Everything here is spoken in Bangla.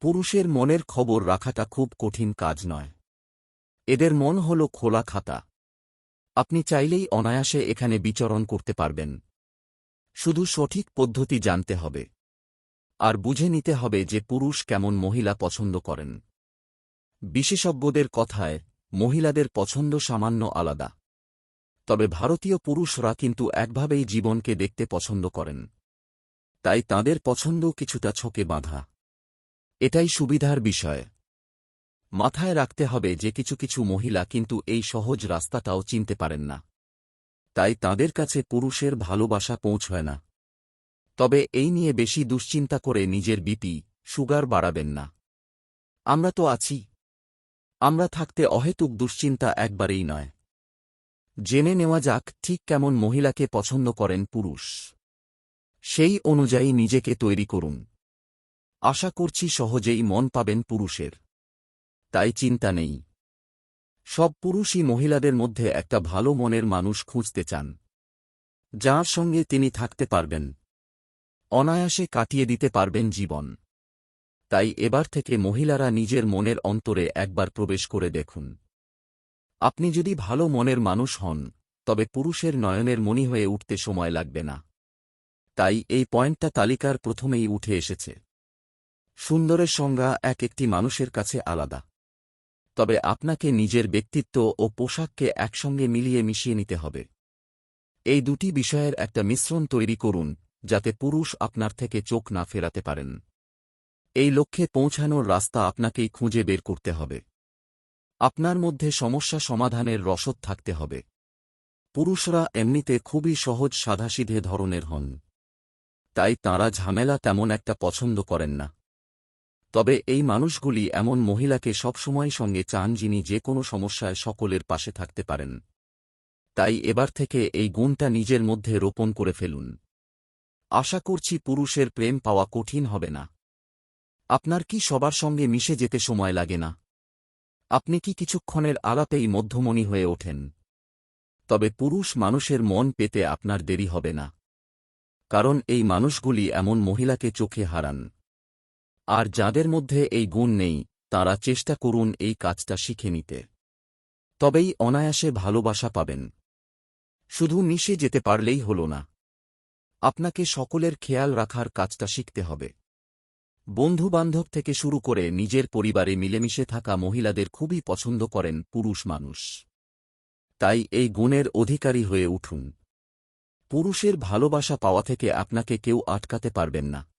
পুরুষের মনের খবর রাখাটা খুব কঠিন কাজ নয়। এদের মন হল খোলা খাতা। আপনি চাইলেই অনায়াসে এখানে বিচরণ করতে পারবেন। শুধু সঠিক পদ্ধতি জানতে হবে। আর বুঝে নিতে হবে যে পুরুষ কেমন মহিলা পছন্দ করেন। বিশেষজ্ঞদের কথায়, মহিলাদের পছন্দ সামান্য আলাদা। তবে ভারতীয় পুরুষরা কিন্তু একভাবেই জীবনকে দেখতে পছন্দ করেন। তাই তাদের পছন্দ কিছুটা ছকে বাঁধা। এটাই সুবিধার বিষয়। মাথায় রাখতে হবে যে কিছু কিছু মহিলা কিন্তু এই সহজ রাস্তাটাও চিনতে পারেন না। তাই তাদের কাছে পুরুষের ভালোবাসা পৌঁছয় না। তবে এই নিয়ে বেশি দুশ্চিন্তা করে নিজের বিপি, সুগার বাড়াবেন না। আমরা তো আছি। আমরা থাকতে অহেতুক দুশ্চিন্তা একবারেই নয়। জেনে নেওয়া যাক ঠিক কেমন মহিলাকে পছন্দ করেন পুরুষ। সেই অনুযায়ী নিজেকে তৈরি করুন। আশা করছি সহজেই মন পাবেন পুরুষের। তাই চিন্তা নেই। সব পুরুষই মহিলাদের মধ্যে একটা ভালো মনের মানুষ খুঁজতে চান। যার সঙ্গে তিনি থাকতে পারবেন। অনায়াসে কাটিয়ে দিতে পারবেন জীবন। তাই এবার থেকে মহিলারা নিজের মনের অন্তরে একবার প্রবেশ করে দেখুন। আপনি যদি ভালো মনের মানুষ হন, তবে পুরুষের নয়নের মণি হয়ে উঠতে সময় লাগবে না। তাই এই পয়েন্টটা তালিকার প্রথমেই উঠে এসেছে। সুন্দরের সংজ্ঞা এক একটি মানুষের কাছে আলাদা। তবে আপনাকে নিজের ব্যক্তিত্ব ও পোশাককে একসঙ্গে মিলিয়ে মিশিয়ে নিতে হবে। এই দুটি বিষয়ের একটা মিশ্রণ তৈরি করুন, যাতে পুরুষ আপনার থেকে চোখ না ফেরাতে পারেন। এই লক্ষ্যে পৌঁছানোর রাস্তা আপনাকেই খুঁজে বের করতে হবে। আপনার মধ্যে সমস্যা সমাধানের রসদ থাকতে হবে। পুরুষরা এমনিতে খুবই সহজ সাধাসিধে ধরনের হন। তাই তাঁরা ঝামেলা তেমন একটা পছন্দ করেন না। তবে এই মানুষগুলি এমন মহিলাকে সবসময় সঙ্গে চান যিনি যে কোনো সমস্যায় সকলের পাশে থাকতে পারেন। তাই এবার থেকে এই গুণটা নিজের মধ্যে রোপণ করে ফেলুন। আশা করছি পুরুষের প্রেম পাওয়া কঠিন হবে না। আপনার কি সবার সঙ্গে মিশে যেতে সময় লাগে না? আপনি কি কিছুক্ষণের আলাপেই মধ্যমণি হয়ে ওঠেন? তবে পুরুষ মানুষের মন পেতে আপনার দেরি হবে না। কারণ এই মানুষগুলি এমন মহিলাকে চোখে হারান। আর যাদের মধ্যে এই গুণ নেই, তারা চেষ্টা করুন এই কাজটা শিখে নিতে। তবেই অনায়াসে ভালোবাসা পাবেন। শুধু মিশে যেতে পারলেই হল না। আপনাকে সকলের খেয়াল রাখার কাজটা শিখতে হবে। বন্ধুবান্ধব থেকে শুরু করে নিজের পরিবারে মিলেমিশে থাকা মহিলাদের খুবই পছন্দ করেন পুরুষ মানুষ। তাই এই গুণের অধিকারী হয়ে উঠুন। পুরুষের ভালোবাসা পাওয়া থেকে আপনাকে কেউ আটকাতে পারবেন না।